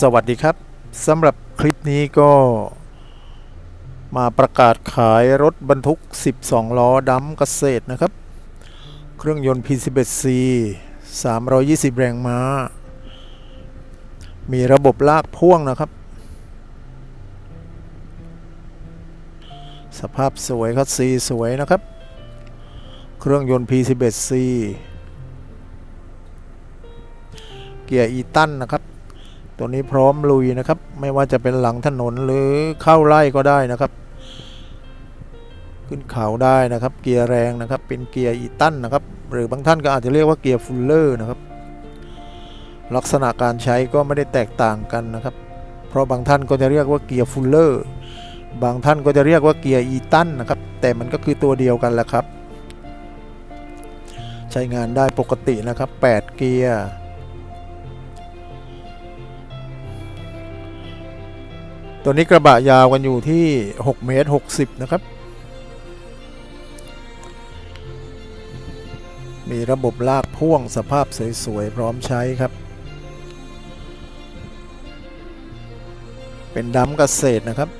สวัสดีครับสำหรับคลิปนี้ก็มาประกาศขายรถบรรทุก 12 ล้อดำเกษตรนะครับ เครื่องยนต์ P11C 320 แรงม้า มีระบบลากพ่วงนะครับ สภาพสวยคัสซีสวยนะครับ เครื่องยนต์ P11C เกียร์อีตันนะครับ ตัวนี้พร้อมลุยนะครับ ไม่ว่าจะเป็นหลังถนนหรือเข้าไร่ก็ได้นะครับ ขึ้นเขาได้นะครับ เกียร์แรงนะครับ เป็นเกียร์อีตันนะครับ หรือบางท่านก็อาจจะเรียกว่าเกียร์ฟูลเลอร์นะครับ ลักษณะการใช้ก็ไม่ได้แตกต่างกันนะครับ เพราะบางท่านก็จะเรียกว่าเกียร์ฟูลเลอร์บางท่านก็จะเรียกว่าเกียร์อีตันนะครับ แต่มันก็คือตัวเดียวกันแหละครับ ใช้งานได้ปกตินะครับ 8 เกียร์ ตัวนี้กระบะยาวกันอยู่ที่ 6 เมตร 60 นะครับ มีระบบลากพ่วงสภาพสวยๆ พร้อมใช้ครับ เป็นดัมเกษตรนะครับ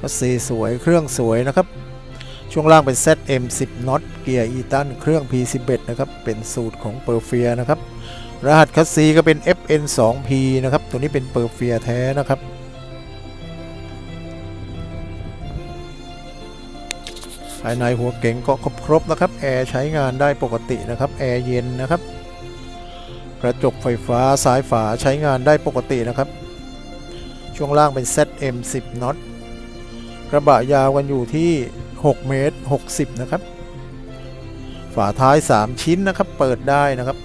ก็สีสวยเครื่องสวยนะครับ ช่วงล่างเป็น ZM10 น็อตเกียร์อีตันเครื่อง P11 นะครับ เป็นสูตรของเปอร์เฟียนะครับ รหัสคัสซีก็เป็น FN2P นะครับ ตัวนี้เป็นเปอร์เฟียแท้นะครับ ภายในหัวเก๋งก็ครบๆนะครับแอร์ใช้งานได้ปกตินะครับแอร์เย็นนะครับ กระจกไฟฟ้าสายฝาใช้งานได้ปกตินะครับ ช่วงล่างเป็น ZM10 น็อตกระบะยาวกันอยู่ที่ 6 เมตร 60 นะครับ ฝาท้าย 3 ชิ้นนะครับ เปิดได้นะครับ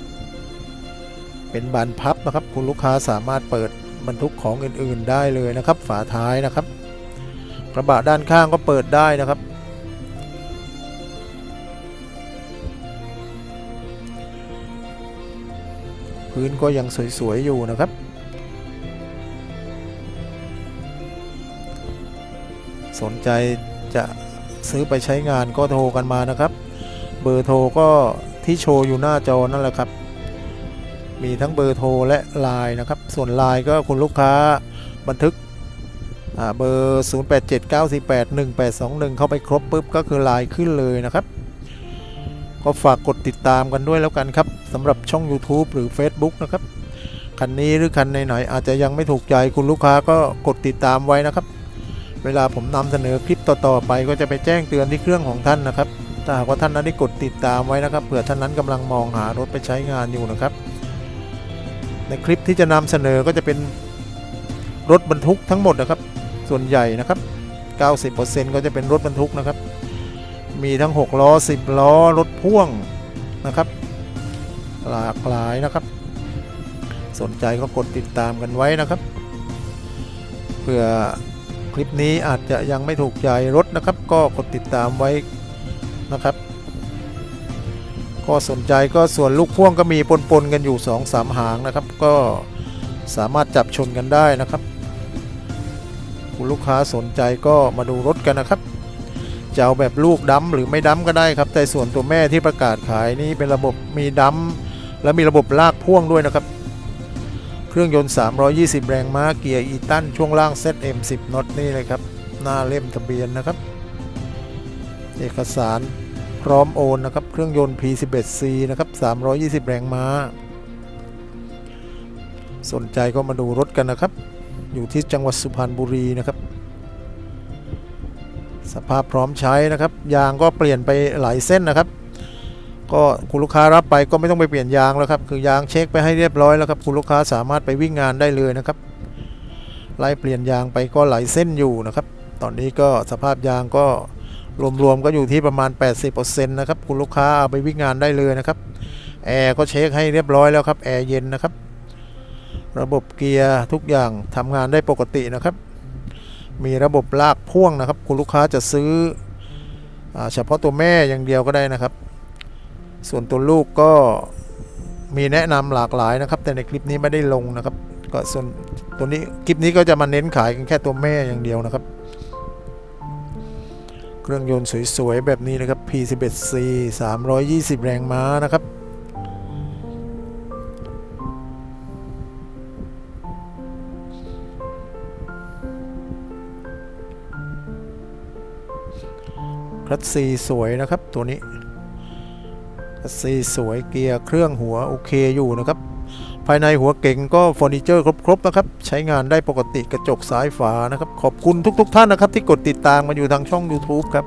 เป็นบานพับนะครับ คุณลูกค้าสามารถเปิดบรรทุกของอื่นๆได้เลยนะครับ ฝาท้ายนะครับ กระบะด้านข้างก็เปิดได้นะครับ พื้นก็ยังสวย ๆ อยู่นะครับ สนใจจะซื้อไปใช้งานก็โทรกันมานะครับ เบอร์โทรก็ที่โชว์อยู่หน้าจอนั่นแหละครับ มีทั้งเบอร์โทรและไลน์นะครับ ส่วนไลน์ก็คุณลูกค้าบันทึกเบอร์ 0879481821 เข้าไปครบปุ๊บก็คือไลน์ขึ้นเลยนะครับ ก็ฝากกดติดตามกันด้วยแล้วกันครับสำหรับช่อง YouTube หรือ Facebook นะครับคันนี้หรือคันไหนๆอาจจะยังไม่ถูกใจคุณลูกค้าก็กดติดตามไว้นะครับ เวลาผมนำเสนอคลิปต่อๆไปก็จะไปแจ้งเตือนที่เครื่องของท่านนะครับถ้าหากว่าท่านนั้นได้กดติดตามไว้นะครับเผื่อท่านนั้นกำลังมองหารถไปใช้งานอยู่นะครับ ในคลิปที่จะนำเสนอก็จะเป็นรถบรรทุกทั้งหมดนะครับ ส่วนใหญ่นะครับ 90%ก็จะเป็นรถบรรทุกนะครับ มีทั้ง 6 ล้อ 10 ล้อ รถพ่วงนะครับ หลากหลายนะครับ สนใจก็กดติดตามกันไว้นะครับ เพื่อคลิปนี้อาจจะยังไม่ถูกใจรถนะครับ ก็กดติดตามไว้นะครับ ก็สนใจก็ส่วนลูกพ่วงก็มีปนๆกันอยู่2-3หางนะครับ ก็สามารถจับชนกันได้นะครับ คุณลูกค้าสนใจก็มาดูรถกันนะครับ จะเอาแบบลูกดัมหรือไม่ดัมก็ได้ครับ แต่ส่วนตัวแม่ที่ประกาศขายนี่เป็นระบบมีดัมและมีระบบลากพ่วงด้วยนะครับ เครื่องยนต์ 320 แรงม้าเกียร์อีตันช่วงล่าง ZM10 น็อตนี่เลยครับ หน้าเล่มทะเบียนนะครับ เอกสารพร้อมโอนนะครับ เครื่องยนต์ P11C นะครับ 320 แรงม้า สนใจก็มาดูรถกันนะครับ อยู่ที่จังหวัดสุพรรณบุรีนะครับ สภาพพร้อมใช้นะครับ ยางก็เปลี่ยนไปหลายเส้นนะครับ ก็คุณลูกค้ารับไปก็ไม่ต้องไปเปลี่ยนยางแล้วครับ คือยางเช็คไปให้เรียบร้อยแล้วครับคุณลูกค้าสามารถไปวิ่งงานได้เลยนะครับไล่เปลี่ยนยางไปก็หลายเส้นอยู่นะครับ ตอนนี้ก็สภาพยางก็รวมๆก็อยู่ที่ประมาณ 80%นะครับคุณลูกค้าเอาไปวิ่งงานได้เลยนะครับแอร์ก็เช็คให้เรียบร้อยแล้วครับแอร์เย็นนะครับ ระบบเกียร์ทุกอย่างทำงานได้ปกตินะครับ มีระบบลากพ่วงนะครับ คุณลูกค้าจะซื้ออเฉพาะตัวแม่อย่างเดียวก็ได้นะครับ ส่วนตัวลูกก็มีแนะนำหลากหลายนะครับ แต่ในคลิปนี้ไม่ได้ลงนะครับ ก็ส่วนตัวนี้คลิปนี้ก็จะมาเน้นขายกันแค่ตัวแม่อย่างเดียวนะครับ เครื่องยนต์สวยๆแบบนี้นะครับ P11C 320 แรงม้านะครับ คลัตซีสวยนะครับตัวนี้คลัตซีสวยเกียร์เครื่องหัวโอเคอยู่นะครับภายในหัวเก่งก็เฟอร์นิเจอร์ครบๆนะครับ ใช้งานได้ปกติกระจกซ้ายฝานะครับ ขอบคุณทุกๆ ท่านนะครับ ที่กดติดตามมาอยู่ทางช่อง YouTube ครับ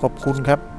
ขอบคุณครับ